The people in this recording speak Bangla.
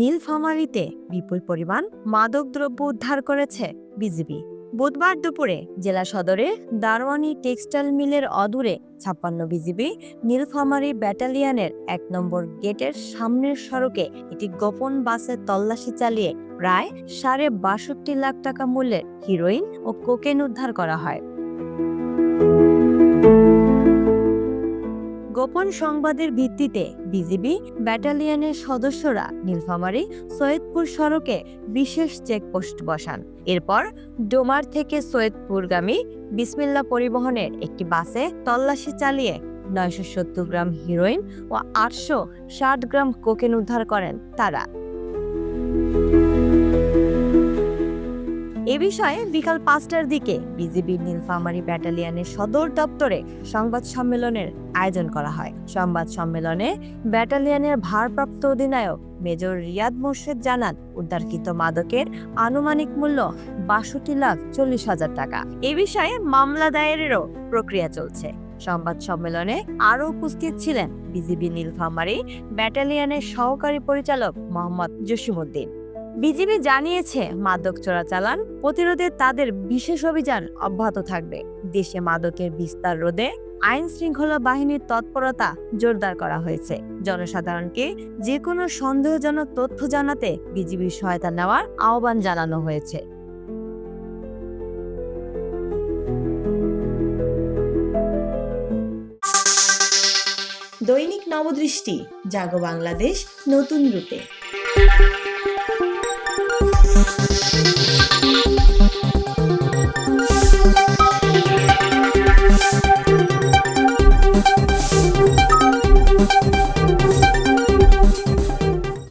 নীলফামারীতে বিপুল পরিমাণ মাদকদ্রব্য উদ্ধার করেছে বিজিবি। বুধবার দুপুরে জেলা সদরে দারওয়ানি টেক্সটাইল মিলের অদূরে ছাপ্পান্ন বিজিবি নীলফামারী ব্যাটালিয়নের এক নম্বর গেটের সামনের সড়কে একটি গোপন বাসে তল্লাশি চালিয়ে প্রায় সাড়ে বাষট্টি লাখ টাকা মূল্যের হিরোইন ও কোকেন উদ্ধার করা হয়। গোপন সংবাদের ভিত্তিতে বিজিবি ব্যাটালিয়নের সদস্যরা নীলফামারী সৈয়দপুর সড়কে বিশেষ চেকপোস্ট বসান। এরপর ডোমার থেকে সৈয়দপুরগামী বিসমিল্লা পরিবহনের একটি বাসে তল্লাশি চালিয়ে নয়শো সত্তর গ্রাম হিরোইন ও আটশো ষাট গ্রাম কোকেন উদ্ধার করেন তারা। এ বিষয়ে বিকাল পাঁচটার দিকে বিজিবি নীলফামারী ব্যাটালিয়নের সদর দপ্তরে সংবাদ সম্মেলনের আয়োজন করা হয়। সংবাদ সম্মেলনে ব্যাটালিয়নের ভারপ্রাপ্ত অধিনায়ক মেজর রিয়াদ মোর্শেদ জানান, উদ্ধারকৃত মাদকের আনুমানিক মূল্য বাষট্টি লাখ চল্লিশ হাজার টাকা। এ বিষয়ে মামলা দায়েরেরও প্রক্রিয়া চলছে। সংবাদ সম্মেলনে আরও উপস্থিত ছিলেন বিজিবি নীলফামারী ব্যাটালিয়নের সহকারী পরিচালক মোহাম্মদ জসিমউদ্দিন। বিজিবি জানিয়েছে, মাদক চোরাচালান প্রতিরোধে তাদের বিশেষ অভিযান অব্যাহত থাকবে। দেশে মাদকের বিস্তার রোধে আইন শৃঙ্খলা বাহিনীর তৎপরতা জোরদার করা হয়েছে। জনসাধারণকে যে কোনো সন্দেহজনক তথ্য জানাতে বিজিবির সহায়তা নেওয়ার আহ্বান জানানো হয়েছে। দৈনিক নবদৃষ্টি, জাগো বাংলাদেশ, নতুন রূপে।